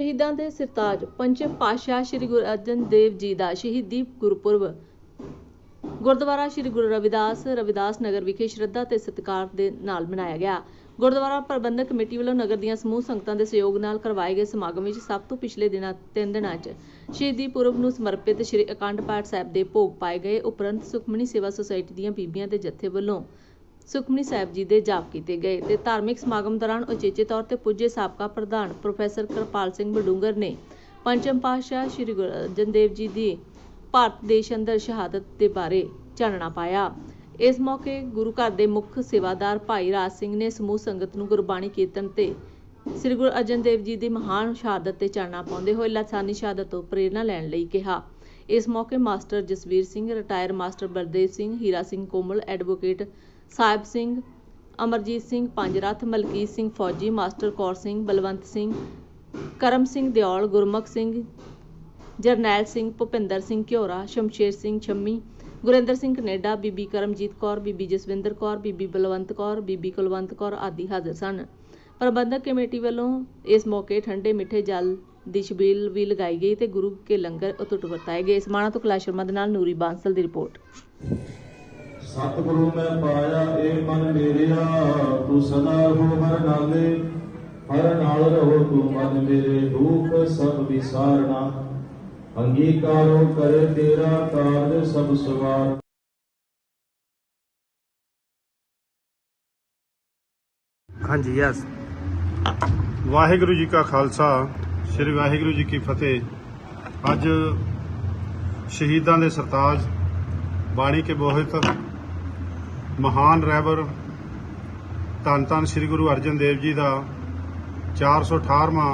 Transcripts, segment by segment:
ਸ਼ਹੀਦਾਂ ਦੇ ਸਿਰਤਾਜ ਪੰਚਮ ਪਾਤਸ਼ਾਹ ਸ੍ਰੀ ਗੁਰੂ ਅਰਜਨ ਦੇਵ ਜੀ ਦਾ ਸ਼ਹੀਦੀ ਗੁਰਪੁਰਬ। ਗੁਰਦੁਆਰਾ ਸ੍ਰੀ ਗੁਰੂ ਰਵਿਦਾਸ ਰਵਿਦਾਸ ਨਗਰ ਵਿਖੇ ਸ਼ਰਧਾ ਤੇ ਸਤਿਕਾਰ ਦੇ ਨਾਲ ਮਨਾਇਆ ਗਿਆ। ਗੁਰਦੁਆਰਾ ਪ੍ਰਬੰਧਕ ਕਮੇਟੀ ਵੱਲੋਂ ਨਗਰ ਦੀਆਂ ਸਮੂਹ ਸੰਗਤਾਂ ਦੇ ਸਹਿਯੋਗ ਨਾਲ ਕਰਵਾਏ ਗਏ ਸਮਾਗਮ ਵਿੱਚ ਸਭ ਤੋਂ ਪਿਛਲੇ ਦਿਨਾਂ, ਤਿੰਨ ਦਿਨਾਂ 'ਚ ਸ਼ਹੀਦੀ ਪੁਰਬ ਨੂੰ ਸਮਰਪਿਤ ਸ੍ਰੀ ਅਖੰਡ ਪਾਠ ਸਾਹਿਬ ਦੇ ਭੋਗ ਪਾਏ ਗਏ। ਉਪਰੰਤ ਸੁਖਮਨੀ ਸੇਵਾ ਸੁਸਾਇਟੀ ਦੀਆਂ ਬੀਬੀਆਂ ਦੇ ਜਥੇ ਵੱਲੋਂ ਸੁਖਮਨੀ ਸਾਹਿਬ ਜੀ ਦੇ ਜਾਪ ਕੀਤੇ ਗਏ ਤੇ ਧਾਰਮਿਕ ਸਮਾਗਮ ਦੌਰਾਨ ਉਚੇਚੇ ਤੌਰ ਤੇ ਪੁੱਜੇ ਸਾਬਕਾ ਪ੍ਰਧਾਨ ਪ੍ਰੋਫੈਸਰ ਕਿਰਪਾਲ ਸਿੰਘ ਬਡੂੰਗਰ ਨੇ ਪੰਚਮ ਪਾਤਸ਼ਾਹ ਸ੍ਰੀ ਗੁਰੂ ਅਰਜਨ ਦੇਵ ਜੀ ਦੀ ਭਾਰਤ ਦੇਸ਼ ਅੰਦਰ ਸ਼ਹਾਦਤ ਦੇ ਬਾਰੇ ਚਾਨਣਾ ਪਾਇਆ। ਇਸ ਮੌਕੇ ਗੁਰੂ ਘਰ ਦੇ ਮੁੱਖ ਸੇਵਾਦਾਰ ਭਾਈ ਰਾਜ ਸਿੰਘ ਨੇ ਸਮੂਹ ਸੰਗਤ ਨੂੰ ਗੁਰਬਾਣੀ ਕੀਰਤਨ ਤੇ ਸ੍ਰੀ ਗੁਰੂ ਅਰਜਨ ਦੇਵ ਜੀ ਦੀ ਮਹਾਨ ਸ਼ਹਾਦਤ ਤੇ ਚਾਨਣਾ ਪਾਉਂਦੇ ਹੋਏ ਲਾਸਾਨੀ ਸ਼ਹਾਦਤ ਤੋਂ ਪ੍ਰੇਰਣਾ ਲੈਣ ਲਈ ਕਿਹਾ। ਇਸ ਮੌਕੇ master Jasvir Singh retire master Baldev Singh, Hira Singh Komal advocate Sahib Singh, Amarjit Singh Panjrath, Malkit Singh Fauji, master Kaur Singh, Balwant Singh, Karam Singh Deol, Gurmukh Singh, Jarnail Singh, Bhupinder Singh Ghiora, Shamsher Singh Chhammi, Gurinder Singh Canada, Bibi Karamjit Kaur, ਬੀਬੀ ਜਸਵਿੰਦਰ ਕੌਰ, ਬੀਬੀ ਬਲਵੰਤ ਕੌਰ, ਬੀਬੀ ਕੁਲਵੰਤ ਕੌਰ ਆਦਿ ਹਾਜ਼ਰ ਸਨ। ਪ੍ਰਬੰਧਕ committee ਵੱਲੋਂ ਇਸ ਮੌਕੇ ਠੰਡੇ ਮਿੱਠੇ ਜਲ ਦੀ ਛਬੀਲ ਵੀ ਲਗਾਈ ਗਈ ਤੇ ਗੁਰੂ ਕੇ ਲੰਗਰ ਅਤੁੱਟ ਵਰਤਾਏ ਗਏ। ਇਸ ਮਾਣਾ ਤੋਂ ਕੈਲਾਸ਼ ਸ਼ਰਮਾ ਦੇ ਨਾਲ ਨੂਰੀ ਬਾਂਸਲ ਦੀ ਰਿਪੋਰਟ। ਸਤਿਗੁਰੂ ਮੈਂ ਪਾਇਆ ਏ ਮਨ ਮੇਰਿਆ ਤੂੰ ਸਦਾ ਹੋ ਹਰ ਨਾਲੇ ਹਰ ਨਾਲ ਰਹੋ ਤੂੰ ਮਨ ਮੇਰੇ ਦੁੱਖ ਸਭ ਵਿਸਾਰਣਾ ਅੰਗੀਕਾਰੋ ਕਰੇ ਤੇਰਾ ਕਾਰਜ ਸਭ ਸਵਾਰ। ਹਾਂਜੀ ਯਸ ਵਾਹਿਗੁਰੂ ਜੀ ਕਾ ਖਾਲਸਾ। ਸ੍ਰੀ ਵਾਹਿਗੁਰੂ ਜੀ ਕੀ ਫਤਿਹ। ਅੱਜ ਸ਼ਹੀਦਾਂ ਦੇ ਸਰਤਾਜ ਬਾਣੀ ਕੇ ਬੋਹਿਤ ਮਹਾਨ ਰਹਿਬਰ ਧੰਨ ਧੰਨ ਸ੍ਰੀ ਗੁਰੂ ਅਰਜਨ ਦੇਵ ਜੀ ਦਾ 418ਵਾਂ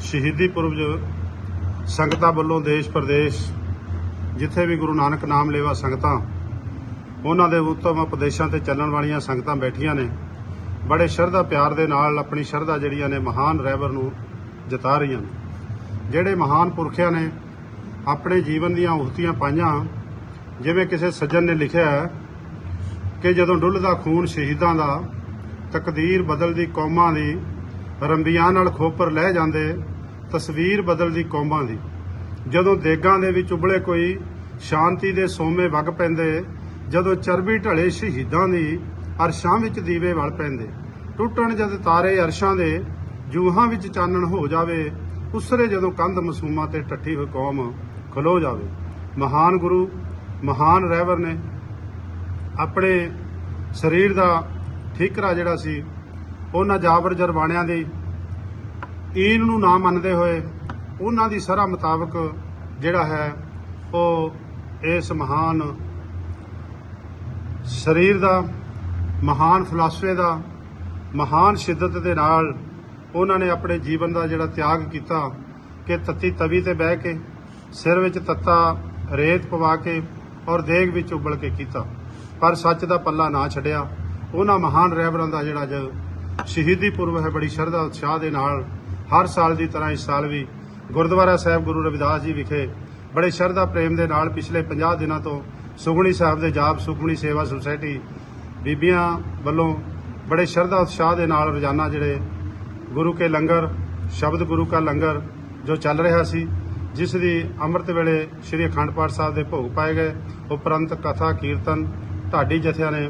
ਸ਼ਹੀਦੀ ਪੁਰਬ ਸੰਗਤਾਂ ਵੱਲੋਂ ਦੇਸ਼ ਪ੍ਰਦੇਸ਼, ਜਿੱਥੇ ਵੀ ਗੁਰੂ ਨਾਨਕ ਨਾਮ ਲੇਵਾ ਸੰਗਤਾਂ, ਉਹਨਾਂ ਦੇ ਉੱਤਮ ਉਪਦੇਸ਼ਾਂ ਤੇ ਚੱਲਣ ਵਾਲੀਆਂ ਸੰਗਤਾਂ ਬੈਠੀਆਂ ਨੇ। ਬੜੇ ਸ਼ਰਧਾ ਪਿਆਰ ਦੇ ਨਾਲ ਆਪਣੀ ਸ਼ਰਧਾ ਜਿਹੜੀਆਂ ਨੇ ਮਹਾਨ ਰਹਿਬਰ ਨੂੰ ਜਤਾ ਰਹੀਆਂ ਨੇ। ਜਿਹੜੇ ਮਹਾਨ ਪੁਰਖਿਆਂ ਨੇ ਆਪਣੇ ਜੀਵਨ ਦੀਆਂ ਉਹਤੀਆਂ ਪਾਈਆਂ, ਜਿਵੇਂ ਕਿਸੇ ਸੱਜਣ ਨੇ ਲਿਖਿਆ ਹੈ ਕਿ ਜਦੋਂ ਡੁੱਲਦਾ ਖੂਨ ਸ਼ਹੀਦਾਂ ਦਾ, ਤਕਦੀਰ ਬਦਲਦੀ ਕੌਮਾਂ ਦੀ, ਰੰਬੀਆਂ ਨਾਲ ਖੋਪਰ ਲੈ ਜਾਂਦੇ, ਤਸਵੀਰ ਬਦਲਦੀ ਕੌਮਾਂ ਦੀ। ਜਦੋਂ ਦੇਗਾਂ ਦੇ ਵਿੱਚ ਉਬਲੇ ਕੋਈ ਸ਼ਾਂਤੀ ਦੇ ਸੋਮੇ ਵਗ ਪੈਂਦੇ, ਜਦੋਂ ਚਰਬੀ ਢਲੇ ਸ਼ਹੀਦਾਂ ਦੀ ਅਰਸ਼ਾਂ ਵਿੱਚ ਦੀਵੇ ਵਲ ਪੈਂਦੇ। ਟੁੱਟਣ ਜਦ ਤਾਰੇ ਅਰਸ਼ਾਂ ਦੇ ਜੂਹਾਂ ਵਿੱਚ ਚਾਨਣ ਹੋ ਜਾਵੇ, ਉਸਰੇ ਜਦੋਂ ਕੰਧ ਮਸੂਮਾਂ ਤੇ ਟੱਟੀ ਹੋਈ ਕੌਮ ਖਲੋ ਜਾਵੇ। ਮਹਾਨ ਗੁਰੂ, ਮਹਾਨ ਰਹਿਬਰ ਨੇ ਆਪਣੇ ਸਰੀਰ ਦਾ ਠੀਕਰਾ ਜਿਹੜਾ ਸੀ, ਉਹਨਾਂ ਜਾਬਰ ਜਰਬਾਣਿਆਂ ਦੀ ਈਨ ਨੂੰ ਨਾ ਮੰਨਦੇ ਹੋਏ, ਉਹਨਾਂ ਦੀ ਸਰਾ ਮੁਤਾਬਕ ਜਿਹੜਾ ਹੈ, ਉਹ ਇਸ ਮਹਾਨ ਸਰੀਰ ਦਾ, ਮਹਾਨ ਫਲਸਫੇ ਦਾ, ਮਹਾਨ ਸ਼ਿੱਦਤ ਦੇ ਨਾਲ ਉਹਨਾਂ ਨੇ ਆਪਣੇ ਜੀਵਨ ਦਾ ਜਿਹੜਾ ਤਿਆਗ ਕੀਤਾ ਕਿ ਤੱਤੀ ਤਵੀ ਤੇ ਬਹਿ ਕੇ, ਸਿਰ ਵਿੱਚ ਤੱਤਾ ਰੇਤ ਪਵਾ ਕੇ ਔਰ ਦੇਗ ਵਿੱਚ ਉਬਲ ਕੇ ਕੀਤਾ। ਪਰ ਸੱਚ ਦਾ ਪੱਲਾ ਨਾ ਛੱਡਿਆ। ਉਹਨਾਂ ਮਹਾਨ ਰਹਿਬਰਾਂ ਦਾ ਜਿਹੜਾ ਅੱਜ ਸ਼ਹੀਦੀ ਪੁਰਬ ਹੈ, ਬੜੀ ਸ਼ਰਧਾ, ਉਤਸ਼ਾਹ ਦੇ ਨਾਲ ਹਰ ਸਾਲ ਦੀ ਤਰ੍ਹਾਂ ਇਸ ਸਾਲ ਵੀ ਗੁਰਦੁਆਰਾ ਸਾਹਿਬ ਗੁਰੂ ਰਵਿਦਾਸ ਜੀ ਵਿਖੇ ਬੜੇ ਸ਼ਰਧਾ ਪ੍ਰੇਮ ਦੇ ਨਾਲ ਪਿਛਲੇ 50 ਦਿਨਾਂ ਤੋਂ ਸੁਖਮਣੀ ਸਾਹਿਬ ਦੇ ਜਾਪ ਸੁਖਮਣੀ ਸੇਵਾ ਸੁਸਾਇਟੀ ਬੀਬੀਆਂ ਵੱਲੋਂ ਬੜੇ ਸ਼ਰਧਾ, ਉਤਸ਼ਾਹ ਦੇ ਨਾਲ ਰੋਜ਼ਾਨਾ ਜਿਹੜੇ ਗੁਰੂ ਕੇ ਲੰਗਰ, ਸ਼ਬਦ ਗੁਰੂ ਕਾ ਲੰਗਰ ਜੋ ਚੱਲ ਰਿਹਾ ਸੀ, ਜਿਸ ਦੀ ਅੰਮ੍ਰਿਤ ਵੇਲੇ ਸ੍ਰੀ ਅਖੰਡ ਪਾਠ ਸਾਹਿਬ ਦੇ ਭੋਗ ਪਾਏ ਗਏ, ਉਪਰੰਤ ਕਥਾ, ਕੀਰਤਨ, ਢਾਡੀ ਜਥਿਆਂ ਨੇ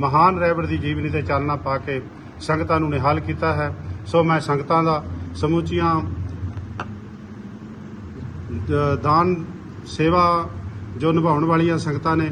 ਮਹਾਨ ਰਹਿਬਰ ਦੀ ਜੀਵਨੀ ਤੇ ਚਾਨਣਾ ਪਾ ਕੇ ਸੰਗਤਾਂ ਨੂੰ ਨਿਹਾਲ ਕੀਤਾ ਹੈ। ਸੋ ਮੈਂ ਸੰਗਤਾਂ ਦਾ ਸਮੁੱਚੀਆਂ ਦਾਨ, ਸੇਵਾ ਜੋ ਨਿਭਾਉਣ ਵਾਲੀਆਂ ਸੰਗਤਾਂ ਨੇ,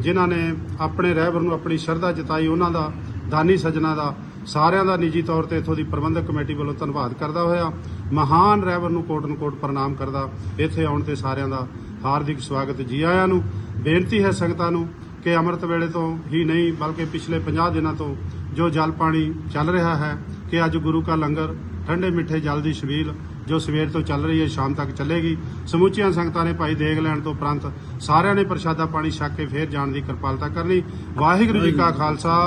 ਜਿਨ੍ਹਾਂ ਨੇ ਆਪਣੇ ਰਹਿਬਰ ਨੂੰ ਆਪਣੀ ਸ਼ਰਧਾ ਜਤਾਈ, ਉਹਨਾਂ ਦਾ ਦਾਨੀ ਸੱਜਣਾ ਦਾ ਸਾਰਿਆਂ ਦਾ ਨਿੱਜੀ ਤੌਰ ਤੇ ਇਥੋਂ ਦੀ ਪ੍ਰਬੰਧਕ ਕਮੇਟੀ ਵੱਲੋਂ ਧੰਨਵਾਦ ਕਰਦਾ ਹੋਇਆ। ਮਹਾਨ ਰਹਿਬਰ ਨੂੰ ਕੋਟ ਨੂੰ ਕੋਟ ਪ੍ਰਣਾਮ ਕਰਦਾ। ਇੱਥੇ ਆਉਣ ਤੇ ਸਾਰਿਆਂ ਦਾ ਹਾਰਦਿਕ ਸਵਾਗਤ ਜੀ ਆਇਆਂ ਨੂੰ। ਬੇਨਤੀ ਹੈ ਸੰਗਤਾਂ ਨੂੰ ਕਿ ਅੰਮ੍ਰਿਤ ਵੇਲੇ ਤੋਂ ਹੀ ਨਹੀਂ, ਬਲਕਿ ਪਿਛਲੇ 50 ਦਿਨਾਂ ਤੋਂ ਜੋ ਜਲ ਪਾਣੀ ਚੱਲ ਰਿਹਾ ਹੈ, ਕਿ ਅੱਜ ਗੁਰੂ ਕਾ ਲੰਗਰ ਠੰਡੇ ਮਿੱਠੇ ਜਲ ਦੀ ਛਬੀਲ ਜੋ ਸਵੇਰ ਤੋਂ ਚੱਲ ਰਹੀ ਹੈ ਸ਼ਾਮ ਤੱਕ ਚੱਲੇਗੀ। ਸਮੁੱਚੀਆਂ ਸੰਗਤਾਂ ਨੇ ਭਾਈ ਦੇਗ ਲੈਣ ਤੋਂ ਉਪਰੰਤ ਸਾਰਿਆਂ ਨੇ ਪ੍ਰਸ਼ਾਦਾ ਪਾਣੀ ਛਕ ਕੇ ਫੇਰ ਜਾਣ ਦੀ ਕਿਰਪਾਲਤਾ ਕਰਨੀ ਵਾਹਿਗੁਰੂ ਜੀ ਕਾ ਖਾਲਸਾ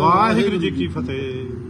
ਵਾਹਿਗੁਰੂ ਜੀ ਕੀ ਫਤਿਹ।